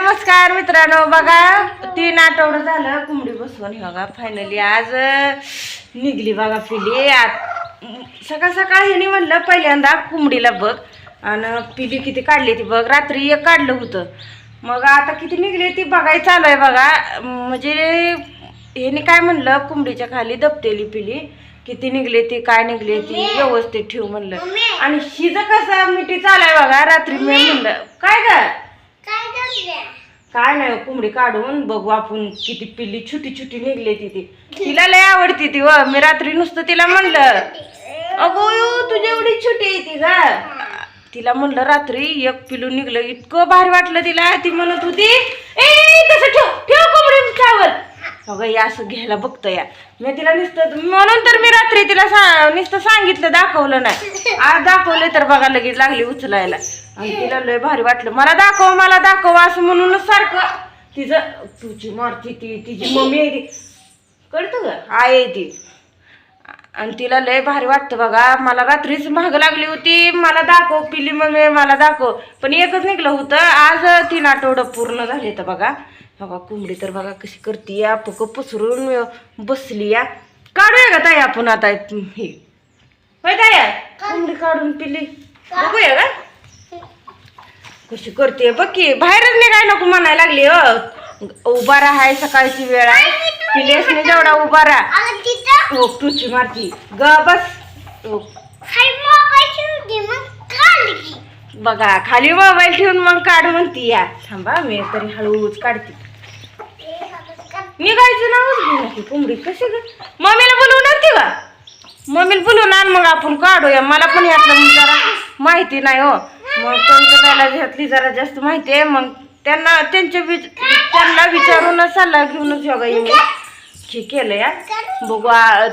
नमस्कार मित्रांनो बघा तीन आठवडं झालं कोंबडी बसवून हे बघा फायनली आज निघली बघा पिली. आत सकाळ सकाळ ह्याने म्हणलं पहिल्यांदा कोंबडीला बघ. आणि पिली किती काढली ती बघ रात्री एक काढलं होतं. मग आता किती निघली ती बघायचं चालू आहे बघा. म्हणजे ह्याने काय म्हणलं कोंबडीच्या खाली दबतेली पिली. किती निघले ती काय निघले ती व्यवस्थित ठेव म्हणलं. आणि शिज कसं मिठी चालाय बघा रात्री मी म्हणलं काय ग? काय नाही कोंबडी काढून बघू आपण किती पिल्ली छोटी छोटी निघली ती ती. तिला लय आवडती ती व. मी रात्री नुसतं तिला म्हणलं अगो तुझी एवढी छोटी आहे ती ग. तिला म्हणलं रात्री एक पिलू निघलं इतकं भारी वाटलं तिला. ती म्हणत होती ए तसं ठेव ठेव कोंबडी चावल अगं या असं घ्यायला बघतं या मी तिला नुसतं म्हणून तर मी रात्री तिला सा नुसतं सांगितलं दाखवलं नाही. आज दाखवलं तर बघा लगेच लागली उचलायला. आणि तिला लय भारी वाटलं. मला दाखव मला दाखव असं म्हणूनच सारखं. तिचं तुझी मारती ती तिची मम्मी आहे ती. कळतं ग आहे ती. आणि तिला लय भारी वाटतं बघा. मला रात्रीच महाग लागली होती. मला दाखव पिली मम्मी मला दाखव. पण एकच निघलं होतं. आज तीन आठवडं पूर्ण झाले तर बघा. बघा कोंबडी तर बघा कशी करते. या पुक पसरून बसली या. काढूया का ताई आपण आता? हे. होय ताई कोंबडी काढून पिली. बघूया का? कशी करते. बघ की बाहेरच निघाय नको म्हणायला लागली हो. उभा राहाय सकाळची वेळ आहे. पिलेसने जेवढा उभा राहा. हो मारती. ग बस. हो. बघा खाली मोबाईल ठेवून मग काढ म्हणती या. थांबा मी तरी हळूच काढते. निघायचं ना की कोंबडी कशी ग? मम्मीला बोलवून आणते का मम्मीला बोलवून आण मग आपण काढूया. मला पण यातलं जरा माहिती नाही हो. मग त्यांचं त्याला ह्यातली जरा जास्त माहिती आहे. मग त्यांना त्यांच्या विच त्यांना विचारूनच सल्ला घेऊनच योगा मी हे केलं या बघू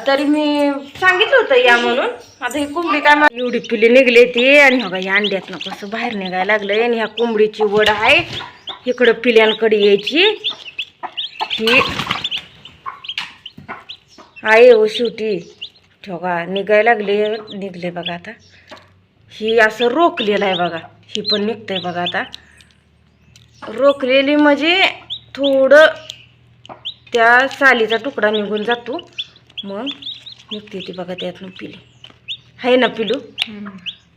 तरी मी सांगितलं होतं या म्हणून. आता ही कोंबडी काय मला एवढी पिली निघली ती आणि हो या अंड्यातनं कसं बाहेर निघायला लागलंय. आणि ह्या कोंबडीची वड आहे. इकडं पिल्यांकडे यायची. ही आहे हो शेवटी ठेवा निघायला लागले निघले बघा आता. ही असं रोखलेलं आहे बघा. ही पण निघतंय बघा आता. रोखलेली म्हणजे थोडं त्या सालीचा तुकडा निघून जातो. मग निघते ती बघा त्यातनं पिलू. आहे ना पिलू?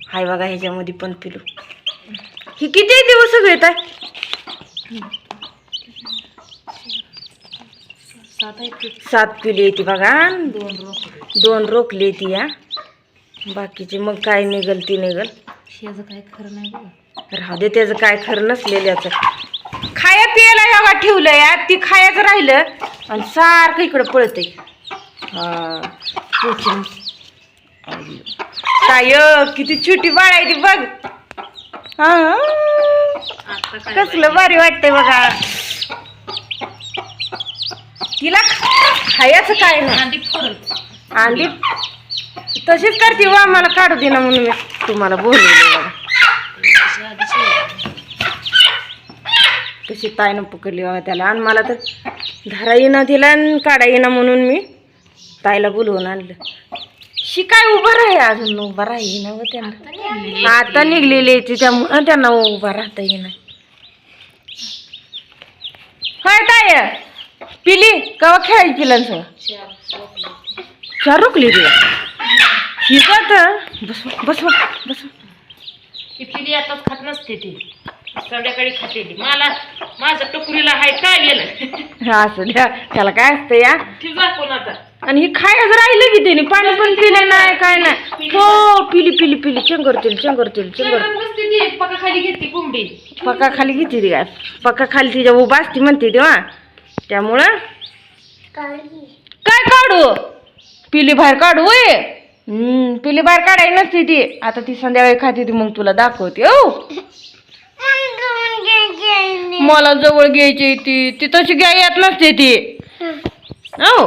हाय बघा ह्याच्यामध्ये पण पिलू. ही किती दिवस घेत आहे? सात पिली येते बघा. दोन रोख दोन रोखली ती या बाकीची मग काय निघल ती निघल. शेज काय खरं नाही बघा. राहू दे त्याचं काय खरं नसलेल्याचं खाया पियाला बघा ठेवलं या ती खायचं राहिलं आणि सारखं इकडं पळतंय. हा काय किती छोटी बाळ आहे ती बघ. हा आता काय कसलं भारी वाटतंय बघा. तिला खायचं काय ना अंडी फोडल अंडी तशीच करते हो वा मला काढू दे ना म्हणून मी तुम्हाला बोलवलं कशी ताईनं पकडली बाबा त्याला. आणि मला तर धरा येणं तिला आणि काढा येणं म्हणून मी ताईला बोलवून आणलं. शिकाय उभं राहे अजून? उभा राही ना हो व त्यांना. आता निघलेली ती त्यामुळं त्यांना उभा राहता येईना. होय ताय पिली कवा खेळायची पिलांसह चार रोखली ती ही जात बस बस बस. ती पिली आताच खात नसते ती. संध्याकाळी खाते ती. मला माझ्या टोकरीला हाय काय गेलं असं द्या. त्याला काय असतं या? ती कोण आता. आणि ही खायचं राहिलं की त्याने पाणी पण पिलं नाही काय नाही. हो पिली. पिली पिली चंगरतील चंगरतील चंगर चंगरत नसते ती. पका खाली घेते कोंबडी. पक्का खाली घेते ती काय पक्का खाली तिच्या उभा असती म्हणते तेव्हा. त्यामुळं काय काढू? पिली बाहेर काढू होय? हम्म पिली बाहेर काढायची नसते ती. आता ती संध्याकाळी खाते ती मग तुला दाखवते हो. मला जवळ घ्यायची ती. ती तशी घ्याय येत नसते ती. हो.